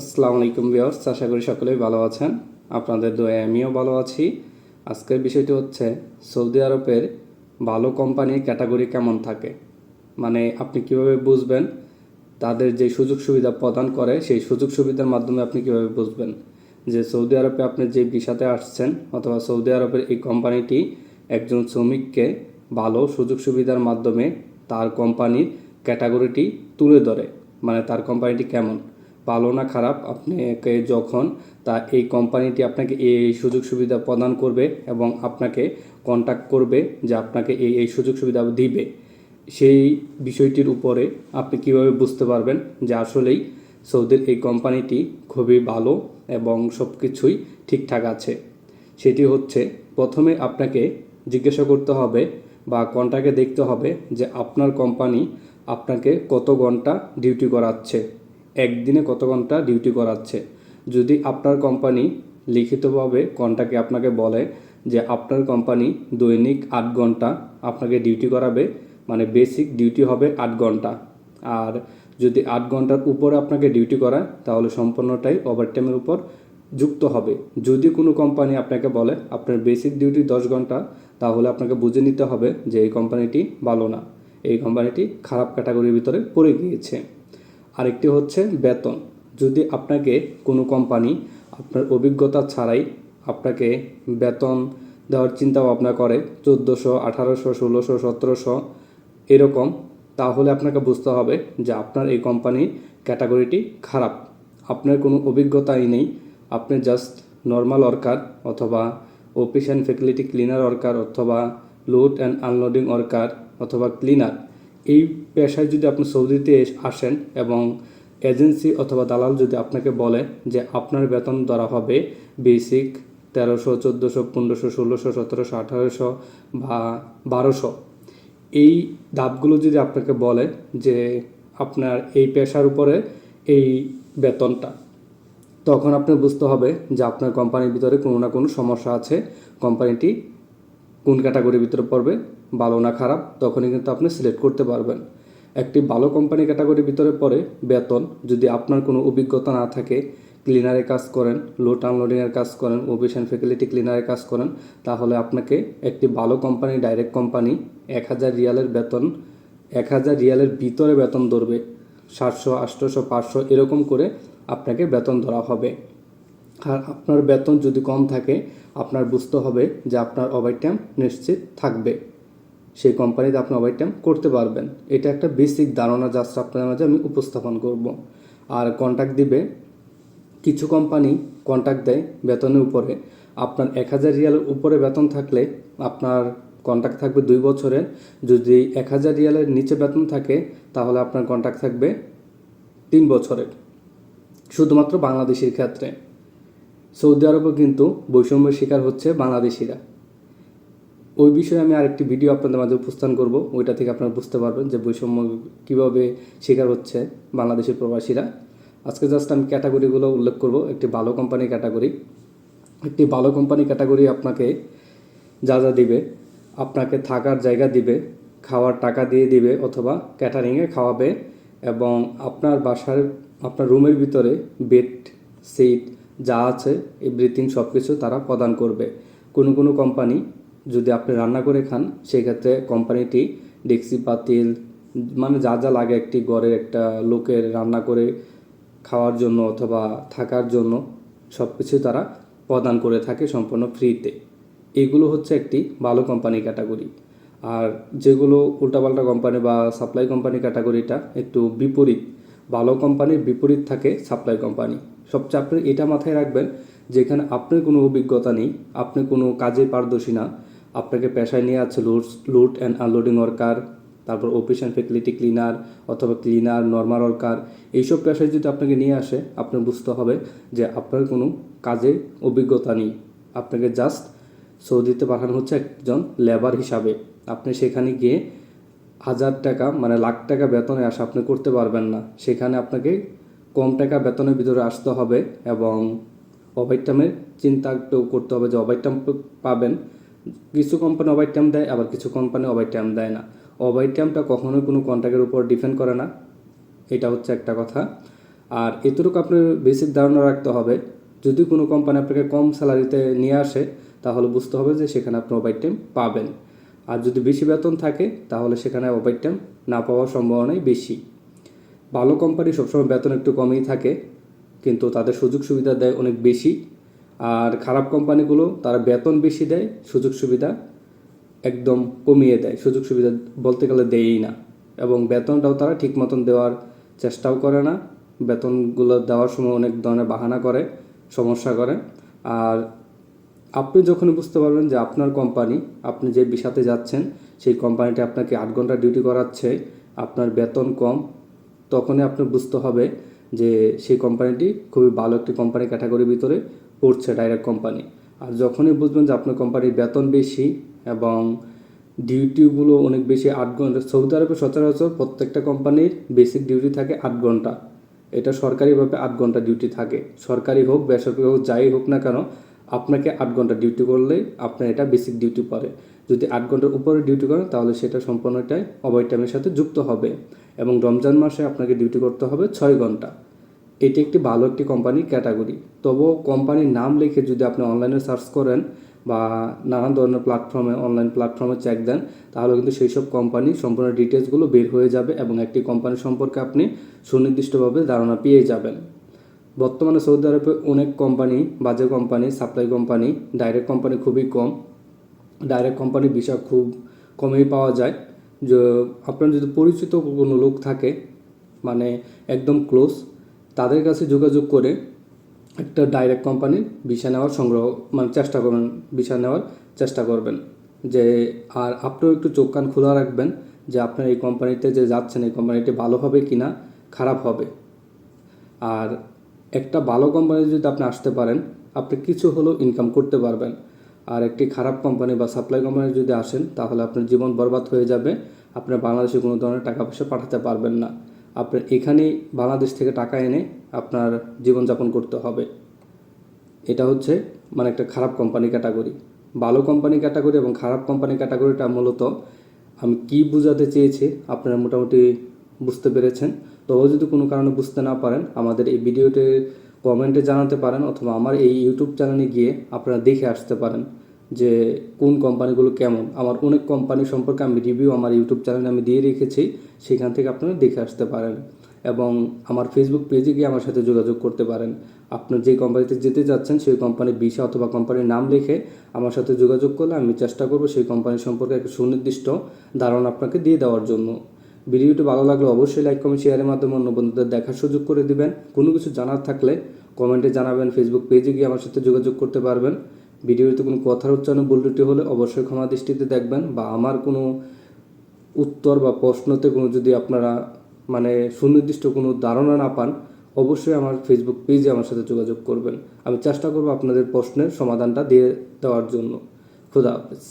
আসসালামু আলাইকুম ভিউয়ার্স, আশা করি সকলেই ভালো আছেন। আপনাদের দোয়ায় আমিও ভালো আছি। আজকের বিষয়টি হচ্ছে, সৌদি আরবের ভালো কোম্পানির ক্যাটাগরি কেমন থাকে? মানে আপনি কীভাবে বুঝবেন তাদের যে সুযোগ সুবিধা প্রদান করে, সেই সুযোগ সুবিধার মাধ্যমে আপনি কীভাবে বুঝবেন যে সৌদি আরবে আপনি যে ভিসাতে আসছেন অথবা সৌদি আরবের এই কোম্পানিটি একজন শ্রমিককে ভালো সুযোগ সুবিধার মাধ্যমে তার কোম্পানির ক্যাটাগরিটি তুলে ধরে? মানে তার কোম্পানিটি কেমন? ভালো না খারাপ, আপনাকে যখন তা এই কোম্পানিটি আপনাকে এই সুযোগ সুবিধা প্রদান করবে এবং আপনাকে কন্ট্যাক্ট করবে যে আপনাকে এই এই সুযোগ সুবিধা দিবে, সেই বিষয়টির উপরে আপনি কীভাবে বুঝতে পারবেন যে আসলেই সৌদির এই কোম্পানিটি খুবই ভালো এবং সব কিছুই ঠিকঠাক আছে? সেটি হচ্ছে, প্রথমে আপনাকে জিজ্ঞাসা করতে হবে বা কন্ট্রাক্টে দেখতে হবে যে আপনার কোম্পানি আপনাকে কত ঘণ্টা ডিউটি করাচ্ছে। একদিনে কত ঘণ্টা ডিউটি করাচ্ছে? যদি আপনার কোম্পানি লিখিতভাবে কন্ট্রাক্টে আপনাকে বলে যে আপনার কোম্পানি দৈনিক আট ঘণ্টা আপনাকে ডিউটি করাবে মানে বেসিক ডিউটি হবে আট ঘণ্টা। আর যদি আট ঘণ্টার উপরে আপনাকে ডিউটি করায়, তাহলে সম্পূর্ণটাই ওভারটাইমের উপর যুক্ত হবে। যদি কোনো কোম্পানি আপনাকে বলে, আপনার বেসিক ডিউটি দশ ঘণ্টা তাহলে আপনাকে বুঝে নিতে হবে যে এই কোম্পানিটি ভালো না। এই কোম্পানিটি খারাপ ক্যাটাগরির ভিতরে পড়ে গিয়েছে। আরেকটি হচ্ছে বেতন। যদি আপনাকে কোনো কোম্পানি আপনার অভিজ্ঞতা ছাড়াই আপনাকে বেতন দেওয়ার চিন্তা ভাবনা করে চোদ্দোশো, আঠারোশো, ষোলোশো, সতেরোশো এরকম, তাহলে আপনাকে বুঝতে হবে যে আপনার এই কোম্পানির ক্যাটাগরিটি খারাপ। আপনার কোনো অভিজ্ঞতাই নেই। আপনি জাস্ট নর্মাল ওয়ার্কার অথবা office and facility cleaner worker অথবা লোড অ্যান্ড আনলোডিং ওয়ার্কার অথবা ক্লিনার। এই পেশায় যদি আপনি সৌদিতে আসেন এবং এজেন্সি অথবা দালাল যদি আপনাকে বলে যে আপনার বেতন ধরা হবে বেসিক তেরোশো, চোদ্দোশো, পনেরোশো, ষোলোশো, সতেরোশো, আঠারোশো বা বারোশো। এই ধাপগুলো যদি আপনাকে বলে যে আপনার এই পেশার উপরে এই বেতনটা, তখন আপনার বুঝতে হবে যে আপনার কোম্পানির ভিতরে কোনো না কোনো সমস্যা আছে। কোম্পানিটি কোন ক্যাটাগরির ভিতরে পড়বে? ভালো না খারাপ? তখনই কিন্তু আপনি সিলেক্ট করতে পারবেন। একটি ভালো কোম্পানি ক্যাটাগরির ভিতরে পড়ে বেতন। যদি আপনার কোনো অভিজ্ঞতা না থাকে ক্লিনারে কাজ করেন লোড আনলোডিংয়ের কাজ করেন অফিস অ্যান্ড ফ্যাসিলিটি ক্লিনারে কাজ করেন, তাহলে আপনাকে একটি ভালো কোম্পানি ডাইরেক্ট কোম্পানি এক হাজার রিয়ালের বেতন, এক হাজার রিয়ালের ভিতরে বেতন ধরবে। সাতশো আটশোশো পাঁচশো, এরকম করে আপনাকে বেতন ধরা হবে। আর আপনার বেতন যদি কম থাকে, আপনার বুঝতে হবে যে আপনার ওভারটাইম নিশ্চিত থাকবে। সেই কোম্পানিতে আপনি ওভারটাইম করতে পারবেন। এটা একটা বেসিক ধারণা জাস্ট আপনার মাঝে আমি উপস্থাপন করব। আর কন্ট্যাক্ট দিবে, কিছু কোম্পানি কন্ট্যাক্ট দেয় বেতনের উপরে। আপনার এক হাজার রিয়ালের উপরে বেতন থাকলে আপনার কন্ট্যাক্ট থাকবে দুই বছরের। যদি এক হাজার রিয়ালের নিচে বেতন থাকে, তাহলে আপনার কন্ট্যাক্ট থাকবে তিন বছরের। শুধুমাত্র বাংলাদেশের ক্ষেত্রে। সৌদি আরবও কিন্তু বৈষম্যের শিকার হচ্ছে বাংলাদেশিরা। ওই বিষয়ে আমি আরেকটি ভিডিও আপনাদের মাঝে উপস্থান করব। ওইটা থেকে আপনারা বুঝতে পারবেন যে বৈষম্য কীভাবে শিকার হচ্ছে বাংলাদেশের প্রবাসীরা। আজকে জাস্ট আমি ক্যাটাগরিগুলো উল্লেখ করব। একটি ভালো কোম্পানি ক্যাটাগরি একটি ভালো কোম্পানি ক্যাটাগরি আপনাকে যা যা দিবে, আপনাকে থাকার জায়গা দিবে, খাওয়ার টাকা দিয়ে দিবে অথবা ক্যাটারিংয়ে খাওয়াবে এবং আপনার বাসার, আপনার রুমের ভিতরে বেড সিট যা আছে এভরিথিং সব কিছু তারা প্রদান করবে। কোনো কোনো কোম্পানি যদি আপনি রান্না করে খান, সেক্ষেত্রে কোম্পানিটি ডেক্সি পাতিল মানে যা যা লাগে একটি ঘরের একটা লোকের রান্না করে খাওয়ার জন্য অথবা থাকার জন্য সব কিছু তারা প্রদান করে থাকে সম্পূর্ণ ফ্রিতে এগুলো হচ্ছে একটি ভালো কোম্পানি ক্যাটাগরি আর যেগুলো উল্টাপাল্টা কোম্পানি বা সাপ্লাই কোম্পানি ক্যাটাগরিটা একটু বিপরীত। ভালো কোম্পানির বিপরীত থাকে সাপ্লাই কোম্পানি সবচেয়ে আপনি এটা মাথায় রাখবেন যেখানে আপনার কোনো অভিজ্ঞতা নেই, আপনি কোনো কাজে পারদর্শী না। আপনাকে পেশায় নিয়ে আছে load load and unloading worker তারপর অফিস অ্যান্ড ফ্যাসিলিটি ক্লিনার অথবা ক্লিনার নর্মাল ওয়ার্কার এইসব পেশায় যদি আপনাকে নিয়ে আসে, আপনার বুঝতে হবে যে আপনার কোনো কাজে অভিজ্ঞতা নেই। আপনাকে জাস্ট সৌদিতে পাঠানো হচ্ছে একজন লেবার হিসাবে। আপনি সেখানে গিয়ে হাজার টাকা মানে লাখ টাকা বেতনে আসা আপনি করতে পারবেন না। সেখানে আপনাকে কম টাকা বেতনের ভিতরে আসতে হবে এবং ওভারটাইমের চিন্তা একটু করতে হবে যে ওভারটাইম পাবেন। কিছু কোম্পানি ওভারটাইম দেয়, আবার কিছু কোম্পানি ওভারটাইম দেয় না। ওভারটাইমটা কখনোই কোনো কন্ট্রাক্টের উপর ডিপেন্ড করে না। এটা হচ্ছে একটা কথা। আর এতটুকু আপনার বেসিক ধারণা রাখতে হবে, যদি কোনো কোম্পানি আপনাকে কম স্যালারিতে নিয়ে আসে, তাহলে বুঝতে হবে যে সেখানে আপনি ওভার টাইম পাবেন। আর যদি বেশি বেতন থাকে, তাহলে সেখানে ওভার টাইম না পাওয়ার সম্ভাবনাই বেশি। ভালো কোম্পানি সবসময় বেতন একটু কমই থাকে, কিন্তু তাদের সুযোগ সুবিধা দেয় অনেক বেশি। আর খারাপ কোম্পানিগুলো তারা বেতন বেশি দেয় সুযোগ সুবিধা একদম কমিয়ে দেয়। সুযোগ সুবিধা বলতে গেলে দেয়ই না। এবং বেতনটাও তারা ঠিক মতন দেওয়ার চেষ্টাও করে না। বেতনগুলো দেওয়ার সময় অনেক ধরনের বাহানা করে, সমস্যা করে। আর আপনি যখনই বুঝতে পারবেন যে আপনার কোম্পানি আপনি যে বিষাতে যাচ্ছেন, সেই কোম্পানিটা আপনাকে আট ঘণ্টা ডিউটি করাচ্ছে, আপনার বেতন কম তখনই আপনি বুঝতে হবে যে সেই কোম্পানিটি খুবই ভালো একটি কোম্পানি ক্যাটাগরির ভিতরে পড়ছে ডাইরেক্ট কোম্পানি আর যখনই বুঝবেন যে আপনার কোম্পানির বেতন বেশি এবং ডিউটিগুলো অনেক বেশি আট ঘণ্টা, সৌদি আরবে সচরাচর প্রত্যেকটা কোম্পানির বেসিক ডিউটি থাকে আট ঘণ্টা। এটা সরকারিভাবে আট ঘণ্টা ডিউটি থাকে। সরকারি হোক, বেসরকারি হোক, যাই হোক না কেন, আপনাকে আট ঘণ্টা ডিউটি করলে আপনার এটা বেসিক ডিউটি পড়ে। যদি আট ঘণ্টার উপরে ডিউটি করেন, তাহলে সেটা সম্পূর্ণটাই ওভার টাইমের সাথে যুক্ত হবে। এবং রমজান মাসে আপনাকে ডিউটি করতে হবে ছয় ঘণ্টা। এটি একটি ভালো একটি কোম্পানির ক্যাটাগরি তবুও কোম্পানির নাম লিখে যদি আপনি অনলাইনে সার্চ করেন বা নানান ধরনের প্ল্যাটফর্মে অনলাইন প্ল্যাটফর্মে চেক দেন, তাহলে কিন্তু সেই সব কোম্পানি সম্পূর্ণ ডিটেলসগুলো বের হয়ে যাবে এবং একটি কোম্পানি সম্পর্কে আপনি সুনির্দিষ্টভাবে ধারণা পেয়ে যাবেন। বর্তমানে সৌদি আরবে অনেক কোম্পানি বাজে company supply company direct company খুবই কম। ডাইরেক্ট কোম্পানি ভিসা খুব কমেই পাওয়া যায়। যে আপনার যদি পরিচিত কোনো লোক থাকে মানে একদম ক্লোজ তাদের কাছে যোগাযোগ করে একটা ডাইরেক্ট কোম্পানির ভিসা নেওয়ার সংগ্রহ মানে চেষ্টা করবেন, ভিসা নেওয়ার চেষ্টা করবেন। যে, আর আপনিও একটু চোখ কান খোলা রাখবেন যে আপনার এই কোম্পানিতে যে যাচ্ছেন, এই কোম্পানিটি ভালো হবে কি না খারাপ হবে। আর একটা ভালো কোম্পানি যদি আপনি আসতে পারেন, আপনি কিছু হলেও ইনকাম করতে পারবেন। আর একটি খারাপ কোম্পানি বা সাপ্লাই কোম্পানি যদি আসেন, তাহলে আপনার জীবন বরবাদ হয়ে যাবে। আপনার বাংলাদেশে কোনো ধরনের টাকা পয়সা পাঠাতে পারবেন না। আপনার এখানেই বাংলাদেশ থেকে টাকা এনে আপনার জীবনযাপন করতে হবে। এটা হচ্ছে মানে একটা খারাপ কোম্পানি ক্যাটাগরি ভালো কোম্পানি ক্যাটাগরি এবং খারাপ কোম্পানি ক্যাটাগরিটা মূলত, আমি কি বোঝাতে চেয়েছি আপনারা মোটামুটি বুঝতে পেরেছেন। তবে যদি কোনো কারণে বুঝতে না পারেন, আমাদের এই ভিডিওতে কমেন্টে জানাতে পারেন অথবা আমার এই ইউটিউব চ্যানেলে গিয়ে আপনারা দেখে আসতে পারেন যে কোন কোম্পানিগুলো কেমন। আমার অনেক কোম্পানি সম্পর্কে আমি রিভিউ আমার ইউটিউব চ্যানেলে আমি দিয়ে রেখেছি, সেখান থেকে আপনারা দেখে আসতে পারেন এবং আমার ফেসবুক পেজে গিয়ে আমার সাথে যোগাযোগ করতে পারেন। আপনার যে কোম্পানিতে যেতে যাচ্ছেন, সেই কোম্পানির বিষয় অথবা কোম্পানির নাম লিখে আমার সাথে যোগাযোগ করলে আমি চেষ্টা করব সেই কোম্পানি সম্পর্কে একটা সুনির্দিষ্ট ধারণা আপনাকে দিয়ে দেওয়ার জন্য। ভিডিওটি ভালো লাগলে অবশ্যই লাইক কমেন্ট শেয়ারের মাধ্যমে অন্য বন্ধুদের দেখার সুযোগ করে দিবেন। কোনো কিছু জানার থাকলে কমেন্টে জানাবেন ফেসবুক পেজে গিয়ে আমার সাথে যোগাযোগ করতে পারবেন। ভিডিওতে কোনো কথার উচ্চারণ ভুল হলে অবশ্যই ক্ষমা দৃষ্টিতে দেখবেন বা আমার কোনো উত্তর বা প্রশ্নতে কোনো যদি আপনারা মানে সুনির্দিষ্ট কোনো ধারণা না পান, অবশ্যই আমার ফেসবুক পেজে আমার সাথে যোগাযোগ করবেন। আমি চেষ্টা করব আপনাদের প্রশ্নের সমাধানটা দিয়ে দেওয়ার জন্য। খুদা হাফেজ।